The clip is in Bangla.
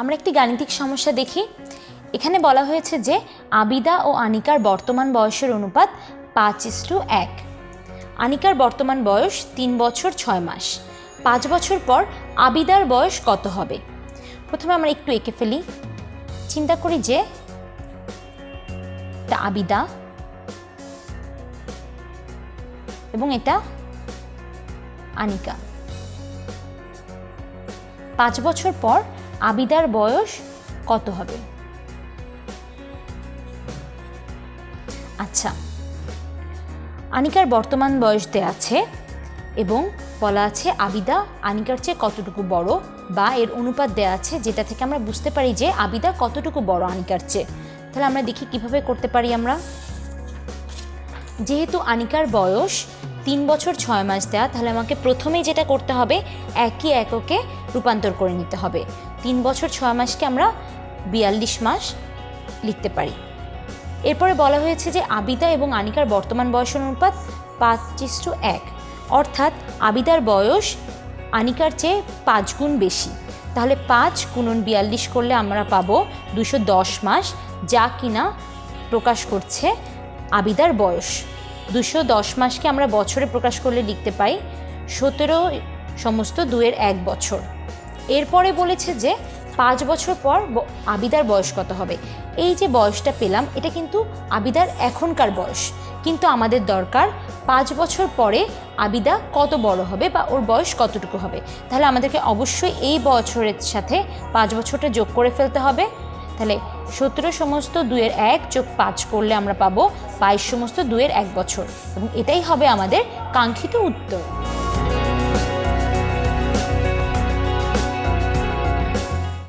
আমরা একটি গাণিতিক সমস্যা দেখি। এখানে বলা হয়েছে যে আবিদা ও আনিকার বর্তমান বয়সের অনুপাত পাঁচ ইস্টু এক। আনিকার বর্তমান বয়স তিন বছর ছয় মাস। পাঁচ বছর পর আবিদার বয়স কত হবে? প্রথমে আমরা একটু এঁকে ফেলি। চিন্তা করি যে এটা আবিদা এবং এটা আনিকা। পাঁচ বছর পর আবিদার বয়স কত হবে? আচ্ছা আনিকার বর্তমান বয়স দেয়া আছে এবং বলা আছে আবিদা আনিকার চেয়ে কতটুকু বড় বা এর অনুপাত দেয়া আছে যেটা থেকে আমরা বুঝতে পারি যে আবিদা কতটুকু বড় আনিকার চেয়ে। তাহলে আমরা দেখি কীভাবে করতে পারি আমরা। যেহেতু আনিকার বয়স তিন বছর ছয় মাস দেওয়া তাহলে আমাকে প্রথমেই যেটা করতে হবে, একই এককে রূপান্তর করে নিতে হবে। তিন বছর ছয় মাসকে আমরা বিয়াল্লিশ মাস লিখতে পারি। এরপরে বলা হয়েছে যে আবিদা এবং আনিকার বর্তমান বয়স অনুপাত পাঁচ ইস্টু এক। অর্থাৎ আবিদার বয়স আনিকার চেয়ে পাঁচ গুণ বেশি। তাহলে পাঁচ গুণন বিয়াল্লিশ করলে আমরা পাবো দুশো দশ মাস, যা কিনা প্রকাশ করছে আবিদার বয়স। দুশো দশ মাসকে আমরা বছরে প্রকাশ করলে লিখতে পাই সতেরো সমস্ত দুয়ের এক বছর। এরপরে বলেছে যে পাঁচ বছর পর আবিদার বয়স কত হবে? এই যে বয়সটা পেলাম, এটা কিন্তু আবিদার এখনকার বয়স। কিন্তু আমাদের দরকার পাঁচ বছর পরে আবিদা কত বড় হবে বা ওর বয়স কতটুকু হবে? তাহলে আমাদেরকে অবশ্যই এই বছরের সাথে পাঁচ বছরটা যোগ করে ফেলতে হবে। তাহলে সতেরো সমস্ত দুয়ের এক যোগ পাঁচ করলে আমরা পাবো বাইশ সমস্ত দুয়ের এক বছর। এবং এটাই হবে আমাদের কাঙ্ক্ষিত উত্তর।